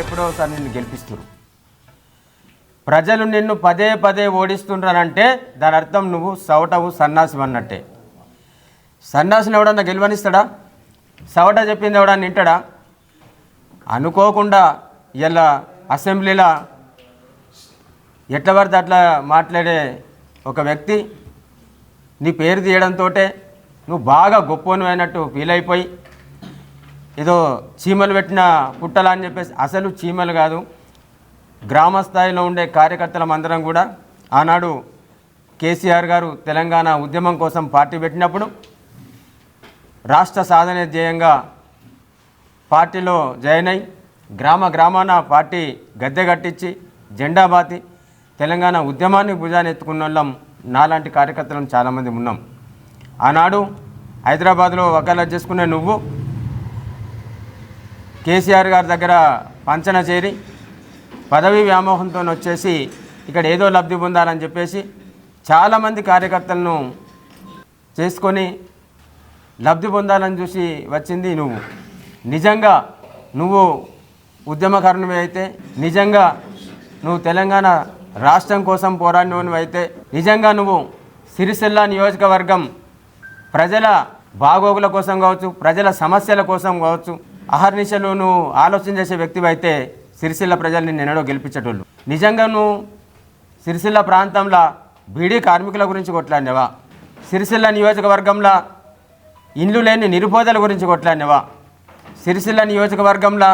ప్రజలు ఎప్పుడోసారి నిన్ను గెలిపిస్తారు ప్రజలు నిన్ను పదే పదే ఓడిస్తుండ్రనంటే దాని అర్థం నువ్వు సవటవు సన్నాసి అన్నట్టే. సన్నాసిని ఎవడన్నా గెలవనిస్తాడా? సవట చెప్పింది ఎవడన్నా వింటాడా? అనుకోకుండా ఇలా అసెంబ్లీలో ఎట్ల పడితే అట్లా మాట్లాడే ఒక వ్యక్తి నీ పేరు తీయడంతో నువ్వు బాగా గొప్పను అయినట్టు ఫీల్ అయిపోయి ఏదో చీమలు పెట్టిన పుట్టలా అని చెప్పేసి అసలు చీమలు కాదు. గ్రామ స్థాయిలో ఉండే కార్యకర్తలం అందరం కూడా ఆనాడు కేసీఆర్ గారు తెలంగాణ ఉద్యమం కోసం పార్టీ పెట్టినప్పుడు రాష్ట్ర సాధన ధ్యేయంగా పార్టీలో జాయిన్ అయి గ్రామ గ్రామాన పార్టీ గద్దె కట్టించి జెండా బాతి తెలంగాణ ఉద్యమాన్ని భుజాన్ని ఎత్తుకున్న వాళ్ళం నాలాంటి కార్యకర్తలను చాలామంది ఉన్నాం. ఆనాడు హైదరాబాద్లో వకాలత్ చేసుకునే నువ్వు కేసీఆర్ గారి దగ్గర పంచన చేరి పదవీ వ్యామోహంతో వచ్చేసి ఇక్కడ ఏదో లబ్ధి పొందాలని చెప్పేసి చాలామంది కార్యకర్తలను చేసుకొని లబ్ధి పొందాలని చూసి వచ్చింది నువ్వు. నిజంగా నువ్వు ఉద్యమకారునివి అయితే నిజంగా నువ్వు తెలంగాణ రాష్ట్రం కోసం పోరాడినవి అయితే నిజంగా నువ్వు సిరిసిల్ల నియోజకవర్గం ప్రజల బాగోగుల కోసం కావచ్చు ప్రజల సమస్యల కోసం కావచ్చు అహర్నిశలు నువ్వు ఆలోచన చేసే వ్యక్తివి అయితే సిరిసిల్ల ప్రజల్ని నిన్నడో గెలిపించేటోళ్ళు. నిజంగా నువ్వు సిరిసిల్ల ప్రాంతంలో బీడీ కార్మికుల గురించి కొట్లాడినవా? సిరిసిల్ల నియోజకవర్గంలో ఇండ్లు లేని నిరుపేదల గురించి కొట్లాడినవా? సిరిసిల్ల నియోజకవర్గంలో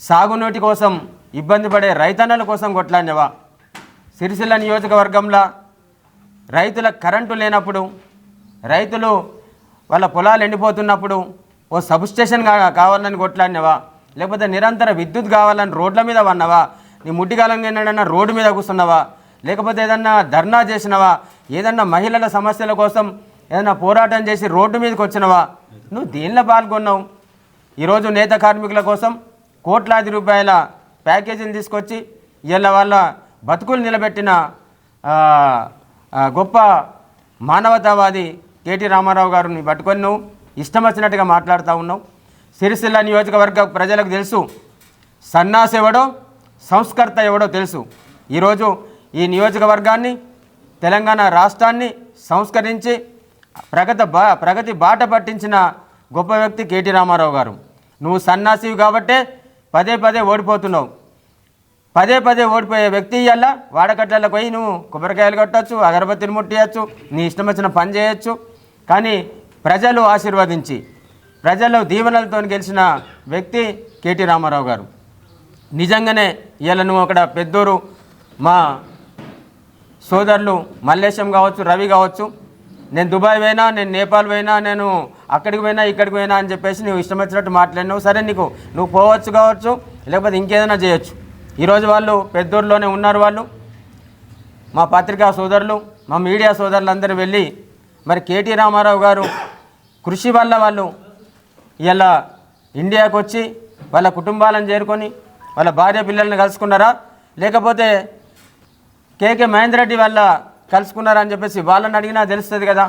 సాగునీటి కోసం ఇబ్బంది పడే రైతన్నల కోసం కొట్లాడినవా? సిరిసిల్ల నియోజకవర్గంలో రైతుల కరెంటు లేనప్పుడు రైతులు వాళ్ళ పొలాలు ఎండిపోతున్నప్పుడు ఓ సబ్స్టేషన్ కా- కావాలని కొట్లాడినవా? లేకపోతే నిరంతర విద్యుత్ కావాలని రోడ్ల మీద వన్నవా నీ ముట్టికాలం ఏంటన్నా రోడ్డు మీద కూర్చున్నావా? లేకపోతే ఏదన్నా ధర్నా చేసినవా? ఏదన్నా మహిళల సమస్యల కోసం ఏదన్నా పోరాటం చేసి రోడ్డు మీదకి వచ్చినవా? నువ్వు దేనిలో పాల్గొన్నావు? ఈరోజు నేత కార్మికుల కోసం కోట్లాది రూపాయల ప్యాకేజీని తీసుకొచ్చి వీళ్ళ వాళ్ళ బతుకులు నిలబెట్టిన గొప్ప మానవతావాది కేటీ రామారావు గారిని పట్టుకొని నువ్వు ఇష్టం వచ్చినట్టుగా మాట్లాడుతూ ఉన్నావు సిరిసిల్ల నియోజకవర్గ ప్రజలకు తెలుసు సన్నాసి ఎవడో సంస్కర్త ఎవడో తెలుసు. ఈరోజు ఈ నియోజకవర్గాన్ని తెలంగాణ రాష్ట్రాన్ని సంస్కరించి ప్రగతి బా ప్రగతి బాట పట్టించిన గొప్ప వ్యక్తి కేటీ రామారావు గారు. నువ్వు సన్నాసివి కాబట్టే పదే పదే ఓడిపోతున్నావు. పదే పదే ఓడిపోయే వ్యక్తి ఇవ్వాల వాడకట్లలో పోయి నువ్వు కొబ్బరికాయలు కట్టచ్చు అగరబత్తిని ముట్టియచ్చు నీ ఇష్టం వచ్చిన పని చేయొచ్చు. కానీ ప్రజలు ఆశీర్వదించి ప్రజల్లో దీవెనలతో గెలిచిన వ్యక్తి కేటీ రామారావు గారు. నిజంగానే ఇవాళ నువ్వు అక్కడ పెద్దూరు మా సోదరులు మల్లేశం కావచ్చు రవి కావచ్చు నేను దుబాయ్ పోయినా నేను నేపాల్ పోయినా నేను అక్కడికి పోయినా ఇక్కడికి పోయినా అని చెప్పేసి నువ్వు ఇష్టం వచ్చినట్టు మాట్లాడినావు. సరే నీకు నువ్వు పోవచ్చు కావచ్చు లేకపోతే ఇంకేదైనా చేయొచ్చు. ఈరోజు వాళ్ళు పెద్దూరులోనే ఉన్నారు వాళ్ళు. మా పత్రికా సోదరులు మా మీడియా సోదరులందరూ వెళ్ళి మరి కేటీ రామారావు గారు కృషి వల్ల వాళ్ళు ఇలా ఇండియాకు వచ్చి వాళ్ళ కుటుంబాలను చేరుకొని వాళ్ళ భార్య పిల్లల్ని కలుసుకున్నారా? లేకపోతే కేకే మహేందర్ రెడ్డి వల్ల కలుసుకున్నారా అని చెప్పేసి వాళ్ళని అడిగినా తెలుస్తుంది కదా.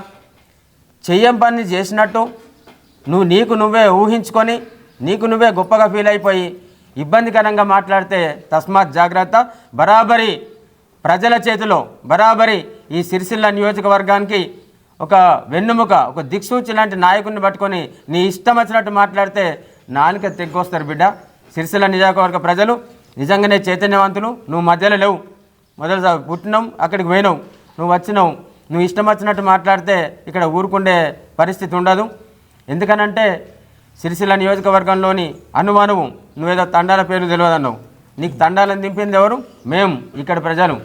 చెయ్యం పని చేసినట్టు నువ్వు నీకు నువ్వే ఊహించుకొని నీకు నువ్వే గొప్పగా ఫీల్ అయిపోయి ఇబ్బందికరంగా మాట్లాడితే తస్మాత్ జాగ్రత్త. బరాబరి ప్రజల చేతిలో బరాబరి ఈ సిరిసిల్ల నియోజకవర్గానికి ఒక వెన్నుముక ఒక దిక్సూచి లాంటి నాయకుడిని పట్టుకొని నీ ఇష్టం వచ్చినట్టు మాట్లాడితే నాలుక తెగ్గొస్తారు బిడ్డ. సిరిసిల్ల నియోజకవర్గ ప్రజలు నిజంగానే చైతన్యవంతులు. నువ్వు మధ్యలో లేవు. మొదలు పుట్టినావు అక్కడికి పోయినావు నువ్వు వచ్చినావు. నువ్వు ఇష్టం వచ్చినట్టు మాట్లాడితే ఇక్కడ ఊరుకుండే పరిస్థితి ఉండదు. ఎందుకనంటే సిరిసిల్ల నియోజకవర్గంలోని అనుమానము నువ్వేదో తండాల పేరు తెలియదన్నావు నీకు తండాలను దింపింది ఎవరు? మేము ఇక్కడ ప్రజలు.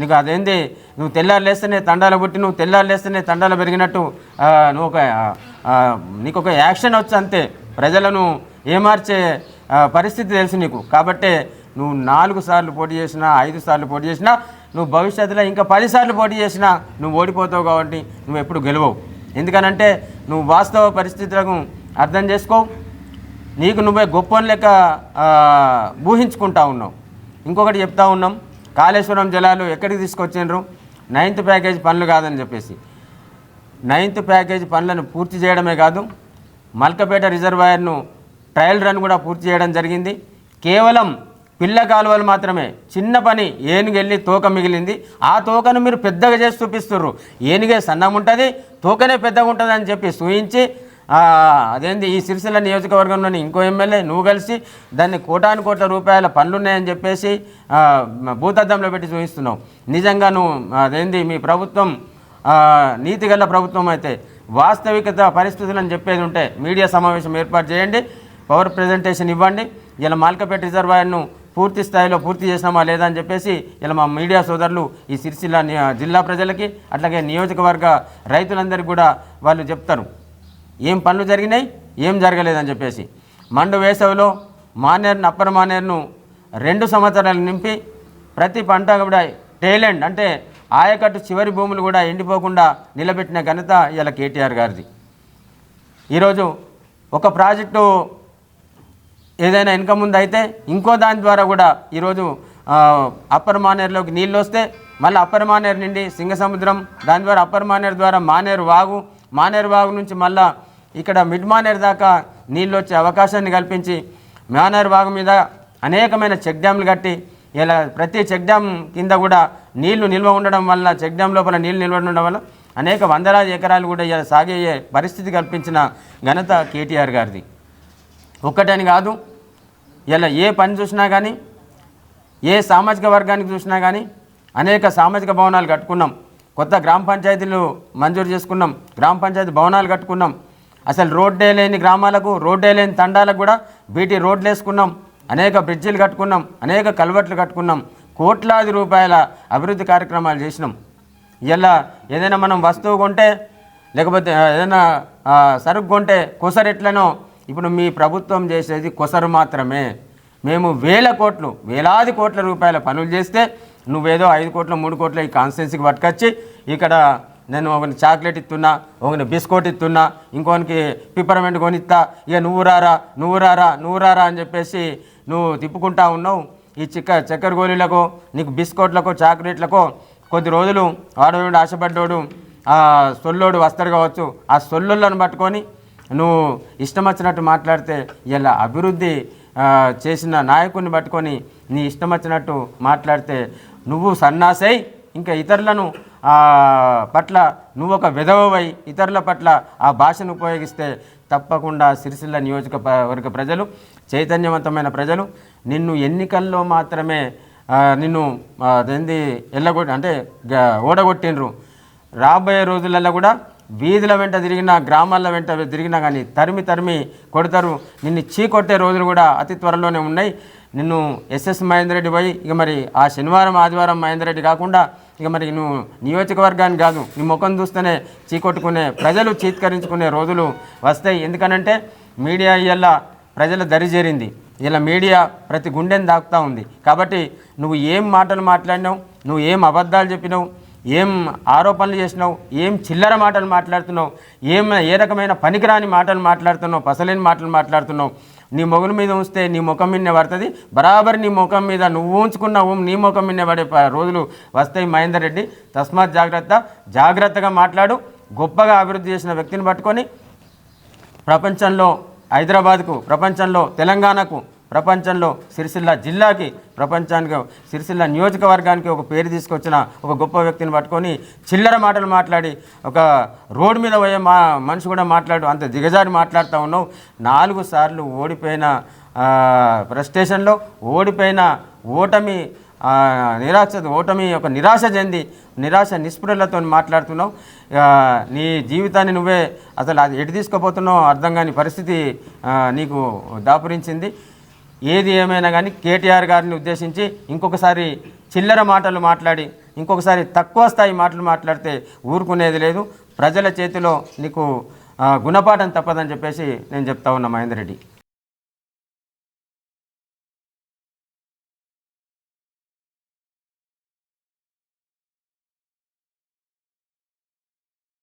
నీకు అదేంది? నువ్వు తెల్లారు లేస్తేనే తండాలు పుట్టి నువ్వు తెల్లారు లేస్తేనే తండాలు పెరిగినట్టు నువ్వు ఒక నీకు ఒక యాక్షన్ వచ్చు అంతే. ప్రజలను ఏమార్చే పరిస్థితి తెలుసు నీకు. కాబట్టే నువ్వు నాలుగు సార్లు పోటీ చేసినా ఐదు సార్లు పోటీ చేసినా నువ్వు భవిష్యత్తులో ఇంకా పదిసార్లు పోటీ చేసినా నువ్వు ఓడిపోతావు కాబట్టి నువ్వు ఎప్పుడు గెలవవు. ఎందుకనంటే నువ్వు వాస్తవ పరిస్థితులను అర్థం చేసుకో. నీకు నువ్వే గొప్ప లెక్క ఊహించుకుంటా ఉన్నావు. ఇంకొకటి చెప్తా ఉన్నాం. కాళేశ్వరం జలాలు ఎక్కడికి తీసుకొచ్చిండ్రు? నైన్త్ ప్యాకేజ్ పనులు కాదని చెప్పేసి. నైన్త్ ప్యాకేజ్ పనులను పూర్తి చేయడమే కాదు మల్కపేట రిజర్వాయర్ను ట్రయల్ రన్ కూడా పూర్తి చేయడం జరిగింది. కేవలం పిల్ల కాలువలు మాత్రమే చిన్న పని ఏనుగెళ్ళి తోక మిగిలింది. ఆ తోకను మీరు పెద్దగా చేసి చూపిస్తుర్రు. ఏనుగే సన్నం ఉంటుంది తోకనే పెద్దగా ఉంటుంది అని చెప్పి సూయించి అదేంది ఈ సిరిసిల్ల నియోజకవర్గంలోని ఇంకో ఎమ్మెల్యే నువ్వు కలిసి దాన్ని కోటాను కోట్ల రూపాయల పనులున్నాయని చెప్పేసి భూతద్దంలో పెట్టి చూపిస్తున్నావు. నిజంగా నువ్వు అదేంది మీ ప్రభుత్వం నీతిగల ప్రభుత్వం అయితే వాస్తవికత పరిస్థితులను చెప్పేది ఉంటే మీడియా సమావేశం ఏర్పాటు చేయండి పవర్ ప్రజెంటేషన్ ఇవ్వండి ఇలా మాల్కపేట రిజర్వాయర్ను పూర్తి స్థాయిలో పూర్తి చేసినామా లేదా అని చెప్పేసి ఇలా మా మీడియా సోదరులు ఈ సిరిసిల్ల జిల్లా ప్రజలకి అట్లాగే నియోజకవర్గ రైతులందరికీ కూడా వాళ్ళు చెప్తారు. ఏం పనులు జరిగినాయి? ఏం జరగలేదని చెప్పేసి. మండు వేసవిలో మానేరును అప్పర్ మానేరును రెండు సంవత్సరాలు నింపి ప్రతి పంట కూడా టేలెండ్ అంటే ఆయకట్టు చివరి భూములు కూడా ఎండిపోకుండా నిలబెట్టిన ఘనత ఇలా కేటీఆర్ గారిది. ఈరోజు ఒక ప్రాజెక్టు ఏదైనా ఇన్కమ్ ఉందైతే అయితే ఇంకో దాని ద్వారా కూడా ఈరోజు అప్పర్ మానేరులోకి నీళ్ళు వస్తే మళ్ళీ అప్పర్ మానేరు నుండి సింగసముద్రం దాని ద్వారా అప్పర్ మానేరు ద్వారా మానేరు వాగు మానేరు వాగు నుంచి మళ్ళీ ఇక్కడ మిడ్ మానేర్ దాకా నీళ్ళు వచ్చే అవకాశాన్ని కల్పించి మానేరు వాగు మీద అనేకమైన చెక్ డ్యామ్లు కట్టి ఇలా ప్రతి చెక్ డ్యామ్ కింద కూడా నీళ్ళు నిల్వ ఉండడం వల్ల చెక్ డ్యామ్ లోపల నీళ్ళు నిల్వ ఉండడం వల్ల అనేక వందలాది ఎకరాలు కూడా ఇలా సాగే పరిస్థితి కల్పించిన ఘనత కేటీఆర్ గారిది. ఒక్కటని కాదు ఇలా ఏ పని చూసినా కానీ ఏ సామాజిక వర్గానికి చూసినా కానీ అనేక సామాజిక భవనాలు కట్టుకున్నాం. కొత్త గ్రామ పంచాయతీలు మంజూరు చేసుకున్నాం. గ్రామ పంచాయతీ భవనాలు కట్టుకున్నాం. అసలు రోడ్డే లేని గ్రామాలకు రోడ్డే లేని తండాలకు కూడా బీటీ రోడ్లు వేసుకున్నాం. అనేక బ్రిడ్జిలు కట్టుకున్నాం. అనేక కల్వర్ట్లు కట్టుకున్నాం. కోట్లాది రూపాయల అభివృద్ధి కార్యక్రమాలు చేసినాం. ఇలా ఏదైనా మనం వస్తువు కొంటే లేకపోతే ఏదైనా సరుకు కొంటే కొసరెట్లనో ఇప్పుడు మీ ప్రభుత్వం చేసేది కొసరు మాత్రమే. మేము వేల కోట్లు వేలాది కోట్ల రూపాయల పనులు చేస్తే నువ్వేదో ఐదు కోట్ల మూడు కోట్ల ఈ కాన్స్టిట్యున్సీకి పట్టుకొచ్చి ఇక్కడ నేను ఒకని చాక్లెట్ ఇస్తున్నా ఒకని బిస్కెట్ ఇస్తున్నా ఇంకోనికి పిప్పరమెంట్ కొనిస్తా ఇక నువ్వు రారా నువ్వు రారా నువ్వు రారా అని చెప్పేసి నువ్వు తిప్పుకుంటా ఉన్నావు. ఈ చిక్క చక్కెర గోళీలకు నీకు బిస్కెట్లకు చాక్లెట్లకు కొద్ది రోజులు వాడోడు ఆశపడ్డోడు ఆ సొల్లోడు వస్తాడు కావచ్చు. ఆ సొల్లులను పట్టుకొని నువ్వు ఇష్టం వచ్చినట్టు మాట్లాడితే ఇలా అభివృద్ధి చేసిన నాయకుడిని పట్టుకొని నీ ఇష్టం వచ్చినట్టు మాట్లాడితే నువ్వు సన్నాసై ఇంకా ఇతరులను పట్ల నువ్వు ఒక విధవవై ఇతరుల పట్ల ఆ భాషను ఉపయోగిస్తే తప్పకుండా సిరిసిల్ల నియోజకవర్గ ప్రజలు చైతన్యవంతమైన ప్రజలు నిన్ను ఎన్నికల్లో మాత్రమే నిన్ను అదేంది ఎల్లగొట్టి అంటే ఓడగొట్టినరు ఓడగొట్టిండ్రు. రాబోయే రోజులలో కూడా వీధుల వెంట తిరిగిన గ్రామాల వెంట తిరిగినా కానీ తరిమి తరిమి కొడతారు. నిన్ను చీకొట్టే రోజులు కూడా అతి త్వరలోనే ఉన్నాయి. నిన్ను ఎస్ఎస్ మహేందర్ రెడ్డి పోయి ఇక మరి ఆ శనివారం ఆదివారం మహేందర్ రెడ్డి కాకుండా ఇక మరి నువ్వు నియోజకవర్గాన్ని కాదు నీ ముఖం చూస్తేనే చీకొట్టుకునే ప్రజలు చీత్కరించుకునే రోజులు వస్తాయి. ఎందుకనంటే మీడియా ఇవాళ ప్రజల దరిచేరింది ఇలా మీడియా ప్రతి గుండెని దాకుతూ ఉంది. కాబట్టి నువ్వు ఏం మాటలు మాట్లాడినావు నువ్వు ఏం అబద్ధాలు చెప్పినావు ఏం ఆరోపణలు చేసినావు ఏం చిల్లర మాటలు మాట్లాడుతున్నావు ఏం ఏ రకమైన పనికిరాని మాటలు మాట్లాడుతున్నావు పసలేని మాటలు మాట్లాడుతున్నావు నీ మొగుల మీద ఉంచితే నీ ముఖం మీదనే పడుతుంది. బరాబర్ నీ ముఖం మీద నువ్వు ఉంచుకున్న ఊం నీ ముఖం మీదనే పడే రోజులు వస్తాయి మహేందర్ రెడ్డి. తస్మాత్ జాగ్రత్త జాగ్రత్తగా మాట్లాడు. గొప్పగా అభివృద్ధి చేసిన వ్యక్తిని పట్టుకొని ప్రపంచంలో హైదరాబాద్కు ప్రపంచంలో తెలంగాణకు ప్రపంచంలో సిరిసిల్ల జిల్లాకి ప్రపంచానికి సిరిసిల్ల నియోజకవర్గానికి ఒక పేరు తీసుకొచ్చిన ఒక గొప్ప వ్యక్తిని పట్టుకొని చిల్లర మాటలు మాట్లాడి ఒక రోడ్డు మీద పోయే మా మనిషి కూడా మాట్లాడు అంత దిగజారి మాట్లాడుతూ ఉన్నావు. నాలుగు సార్లు ఓడిపోయిన ప్రస్టేషన్లో ఓడిపోయిన ఓటమి నిరాశ ఓటమి ఒక నిరాశ చెంది నిరాశ నిస్పృహలతో మాట్లాడుతున్నావు. నీ జీవితాన్ని నువ్వే అసలు అది ఎటు తీసుకోపోతున్నావు అర్థం కాని పరిస్థితి నీకు దాపురించింది. ఏది ఏమైనా కానీ కేటీఆర్ గారిని ఉద్దేశించి ఇంకొకసారి చిల్లర మాటలు మాట్లాడి ఇంకొకసారి తక్కువ స్థాయి మాటలు మాట్లాడితే ఊరుకునేది లేదు. ప్రజల చేతిలో నీకు గుణపాఠం తప్పదని చెప్పేసి నేను చెప్తా ఉన్నా మహేందర్ రెడ్డి.